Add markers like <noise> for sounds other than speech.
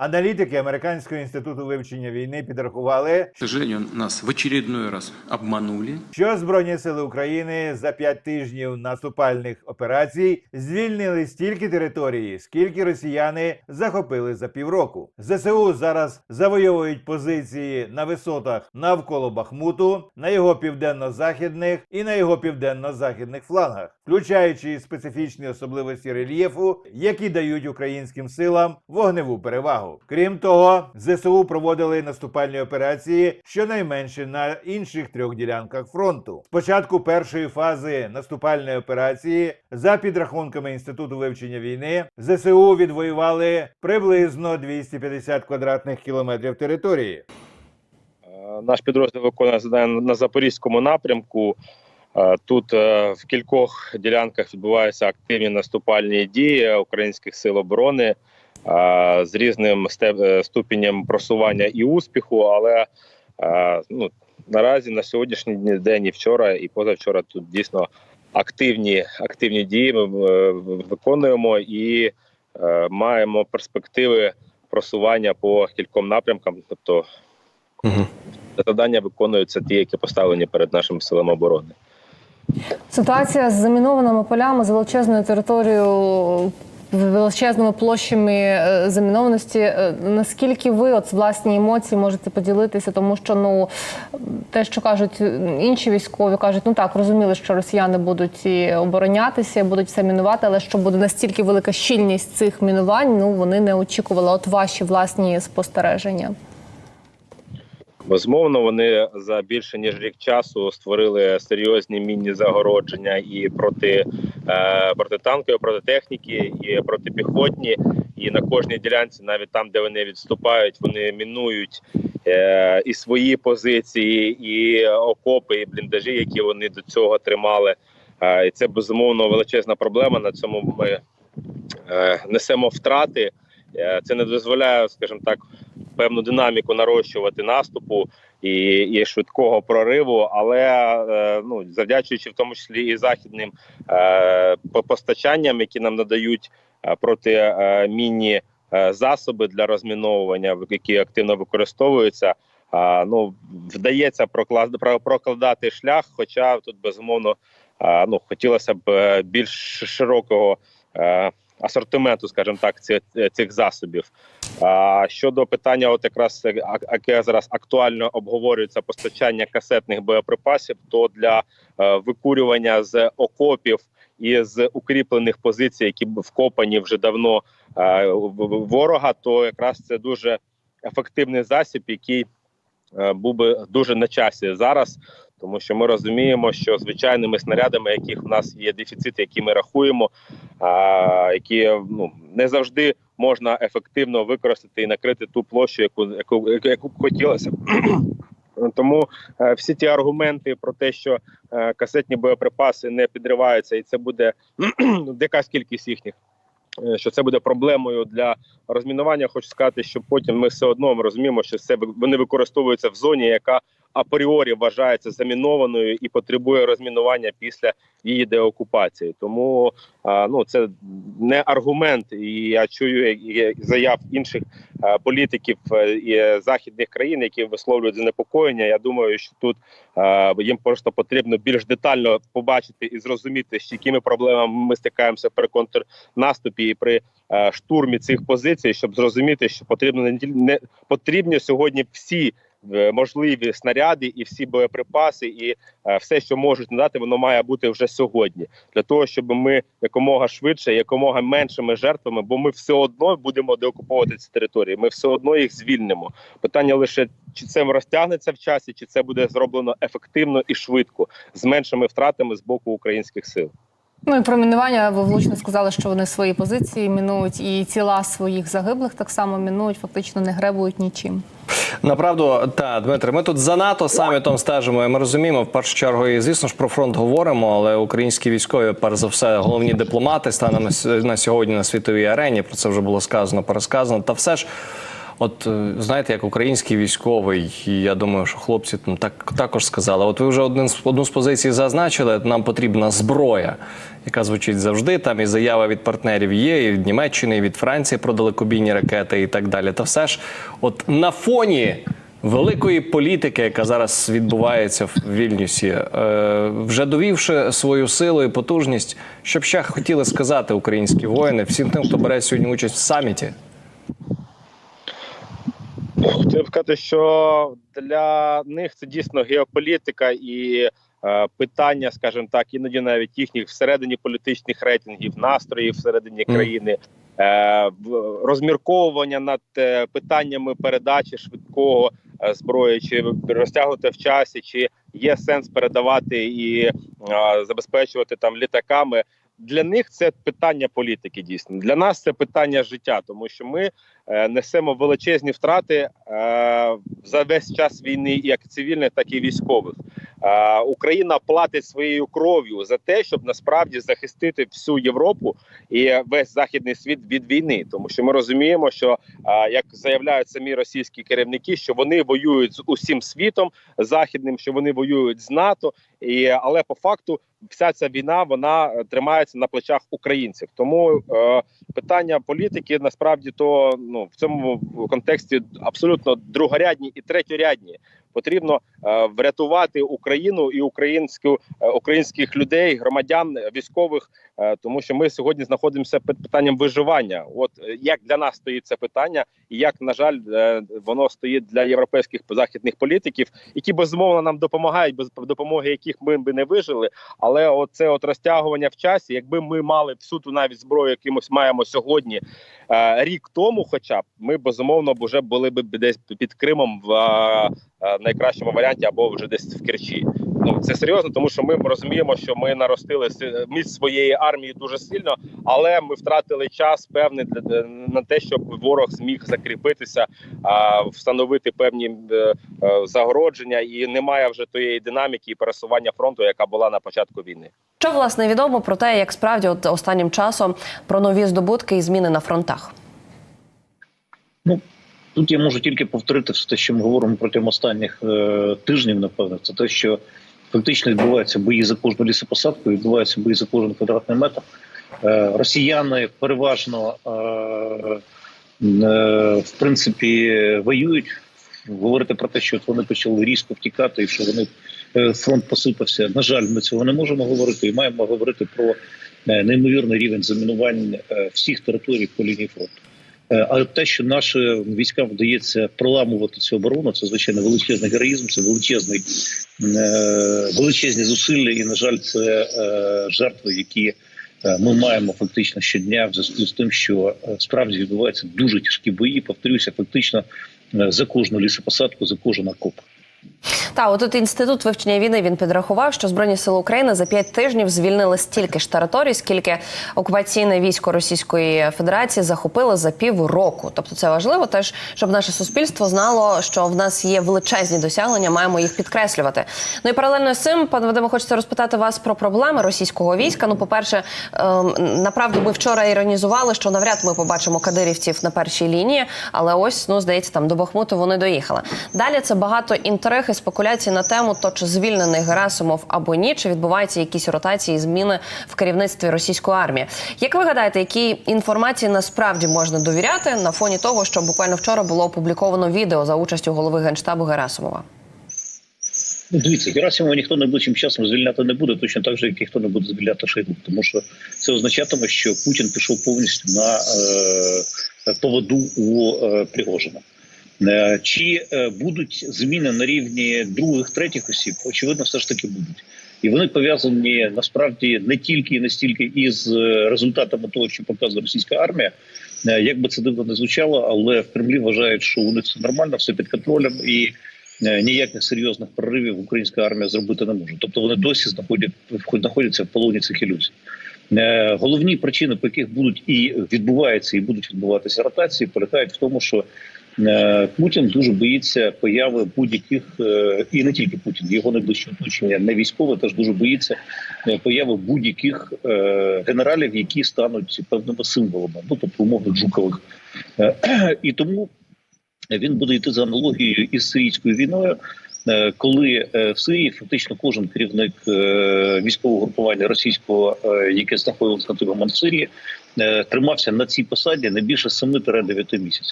Аналітики Американського інституту вивчення війни підрахували, К сожалению, нас в очередной раз обманули. що Збройні сили України за п'ять тижнів наступальних операцій звільнили стільки території, скільки росіяни захопили за півроку. ЗСУ зараз завойовують позиції на висотах навколо Бахмуту, на його південно-західних і на його південно-західних флангах, включаючи специфічні особливості рельєфу, які дають українським силам вогневу перевагу. Крім того, ЗСУ проводили наступальні операції щонайменше на інших трьох ділянках фронту. Спочатку першої фази наступальної операції, за підрахунками інституту вивчення війни, ЗСУ відвоювали приблизно 250 квадратних кілометрів території. Е, Наш підрозділ виконує завдання на запорізькому напрямку. Е, Тут е, в кількох ділянках відбуваються активні наступальні дії українських сил оборони з різним е, ступенем просування і успіху. Але ну, наразі на сьогоднішній день і вчора, і позавчора тут дійсно активні, активні дії ми е, виконуємо і е, маємо перспективи просування по кільком напрямкам. Тобто Угу. завдання виконуються ті, які поставлені перед нашими силами оборони. Ситуація з замінованими полями, з величезною територією, величезними площами е, замінованості. е, Наскільки ви от з власні емоції можете поділитися? Тому що ну те, що кажуть інші військові, кажуть, ну так розуміли, що росіяни будуть і оборонятися, будуть все мінувати, але що буде настільки велика щільність цих мінувань, ну вони не очікували. От ваші власні спостереження. Безумовно, вони за більше ніж рік часу створили серйозні мінні загородження і проти е, протитанкової, протитехніки, і протипіхотні. І на кожній ділянці, навіть там, де вони відступають, вони мінують е, і свої позиції, і окопи, і бліндажі, які вони до цього тримали. Е, і це безумовно величезна проблема. На цьому ми е, несемо втрати. Е, Це не дозволяє, скажімо так, певну динаміку нарощувати наступу і, і швидкого прориву, але е, ну завдячуючи в тому числі і західним е, постачанням, які нам надають е, проти е, мінні е, засоби для розміновування, які активно використовуються. А, ну вдається проклад, прокладати шлях, хоча тут безумовно а, ну хотілося б більш широкого е, асортименту, скажімо так, цих, цих засобів. А щодо питання, от якраз е, яке зараз актуально обговорюється постачання касетних боєприпасів, то для е, викурювання з окопів і з укріплених позицій, які вкопані вже давно е, ворога, то якраз це дуже ефективний засіб, який е, був би дуже на часі зараз. Тому що ми розуміємо, що звичайними снарядами, яких в нас є дефіцит, які ми рахуємо, які ну не завжди можна ефективно використати і накрити ту площу, яку яку, яку, б хотілося. <clears throat> Тому е, всі ті аргументи про те, що е, касетні боєприпаси не підриваються, і це буде <clears throat> якась кількість їхніх. е, Що це буде проблемою для розмінування? Хочу сказати, що потім ми все одно ми розуміємо, що це вони використовуються в зоні, яка апріорі вважається замінованою і потребує розмінування після її деокупації. Тому ну це не аргумент, і я чую заяв інших політиків е, і західних країн, які висловлюють занепокоєння. Я думаю, що тут їм просто потрібно більш детально побачити і зрозуміти, з якими проблемами ми стикаємося при контрнаступі і при штурмі цих позицій, щоб зрозуміти, що потрібно не потрібні сьогодні всі можливі снаряди і всі боєприпаси, і е, все, що можуть надати, воно має бути вже сьогодні, для того, щоб ми якомога швидше, якомога меншими жертвами, бо ми все одно будемо деокуповувати ці території. Ми все одно їх звільнимо. Питання лише чи це розтягнеться в часі, чи це буде зроблено ефективно і швидко з меншими втратами з боку українських сил. Ну і про мінування ви влучно сказали, що вони свої позиції мінують, і тіла своїх загиблих так само мінують, фактично не гребують нічим. Направду, та Дмитре, ми тут за НАТО самітом стежимо. і Ми розуміємо, в першу чергу, і звісно ж про фронт говоримо, але українські військові, перш за все, головні дипломати станом на сьогодні на світовій арені. Про це вже було сказано, пересказано. Та все ж От е, знаєте, як український військовий, і я думаю, що хлопці там так також сказали. От ви вже один з одну з позицій зазначили. Нам потрібна зброя, яка звучить завжди. Там і заява від партнерів є, і від Німеччини, і від Франції про далекобійні ракети і так далі. Та все ж, от на фоні. Великої політики, яка зараз відбувається в Вільнюсі, е, вже довівши свою силу і потужність, що б ще хотіли сказати українські воїни всім тим, хто бере сьогодні участь в саміті. Хотів сказати, що для них це дійсно геополітика і е, питання, скажімо так, іноді навіть їхніх всередині політичних рейтингів, настроїв всередині країни, е, розмірковування над е, питаннями передачі швидкого е, зброї, чи розтягувати в часі, чи є сенс передавати і е, забезпечувати там літаками. Для них це питання політики дійсно. Для нас це питання життя, тому що ми е, несемо величезні втрати е, за весь час війни, як цивільних, так і військових. Україна платить своєю кров'ю за те, щоб насправді захистити всю Європу і весь західний світ від війни, тому що ми розуміємо, що як заявляють самі російські керівники, що вони воюють з усім світом західним, що вони воюють з НАТО, і але по факту вся ця війна вона тримається на плечах українців. Тому е, питання політики насправді то ну в цьому контексті абсолютно другорядні і третьорядні. Потрібно е, врятувати Україну і українську е, українських людей, громадян, військових, е, тому що ми сьогодні знаходимося під питанням виживання. От як для нас стоїть це питання, і як на жаль, воно стоїть для європейських західних політиків, які безумовно нам допомагають, без допомоги яких ми би не вижили. Але оце от розтягування в часі, якби ми мали всю ту навіть зброю, якимось маємо сьогодні рік тому, хоча б ми безумовно вже були б десь під Кримом в е, е, найкращому варіанті або вже десь в Керчі. Ну це серйозно, тому що ми розуміємо, що ми наростили міць своєї армії дуже сильно, але ми втратили час певний для на те, щоб ворог зміг закріпитися, а, встановити певні е, е, загородження, і немає вже тієї динаміки і пересування фронту, яка була на початку війни. Що власне відомо про те, як справді от останнім часом про нові здобутки і зміни на фронтах? Ну тут я можу тільки повторити все те, що ми говоримо протягом останніх е, тижнів. Напевно, це те, що фактично відбуваються бої за кожну лісопосадку, відбуваються бої за кожен квадратний метр. Е, росіяни переважно е, е, в принципі воюють. Говорити про те, що вони почали різко втікати, і що вони фронт посипався. На жаль, ми цього не можемо говорити, і маємо говорити про неймовірний рівень замінувань всіх територій по лінії фронту. Е, Але те, що нашим військам вдається проламувати цю оборону, це звичайно величезний героїзм, це величезний е, величезні зусилля, і на жаль, це е, жертви, які ми маємо фактично щодня в зв'язку з тим, що справді відбуваються дуже тяжкі бої. Повторюся, фактично за кожну лісопосадку, за кожен окоп. Та от тут інститут вивчення війни він підрахував, що збройні сили України за п'ять тижнів звільнили стільки ж територій, скільки окупаційне військо Російської Федерації захопило за півроку. Тобто це важливо, теж щоб наше суспільство знало, що в нас є величезні досягнення, маємо їх підкреслювати. Ну і паралельно з цим, пане Вадиме, хочеться розпитати вас про проблеми російського війська. Ну, по-перше, ем, направду ми вчора іронізували, що навряд ми побачимо кадирівців на першій лінії, але ось ну здається, там до Бахмуту вони доїхали. Далі це багато інтриг і спекуляцій на тему, то чи звільнений Герасимов або ні, чи відбуваються якісь ротації, зміни в керівництві російської армії. Як ви гадаєте, якій інформації насправді можна довіряти на фоні того, що буквально вчора було опубліковано відео за участю голови генштабу Герасимова? Ну, дивіться, Герасимова ніхто найближчим часом звільняти не буде, точно так же, як ніхто не буде звільняти Шойгу. Тому що це означатиме, що Путін пішов повністю на е, поводу у е, Пригожина. Е, чи е, будуть зміни на рівні других, третіх осіб? Очевидно, все ж таки будуть. І вони пов'язані насправді не тільки і не стільки із е, результатами того, що показує російська армія. Як би це дивно не звучало, але в Кремлі вважають, що у них все нормально, все під контролем і ніяких серйозних проривів українська армія зробити не може. Тобто вони досі знаходять знаходяться в полоні цих ілюзій. Головні причини, по яких будуть і відбуваються, і будуть відбуватися ротації, полягають в тому, що Путін дуже боїться появи будь-яких е, і не тільки Путін, його найближче оточення, не військове, теж дуже боїться е, появи будь-яких е, генералів, які стануть певними символами, ну тобто умовно Жукових. Е, <clears throat> І тому він буде йти за аналогією із сирійською війною. е, Коли е, в Сирії фактично кожен керівник е, військового групування російського, е, яке знаходилось на той момент в Сирії, е, тримався на цій посаді не більше 7-9 місяців.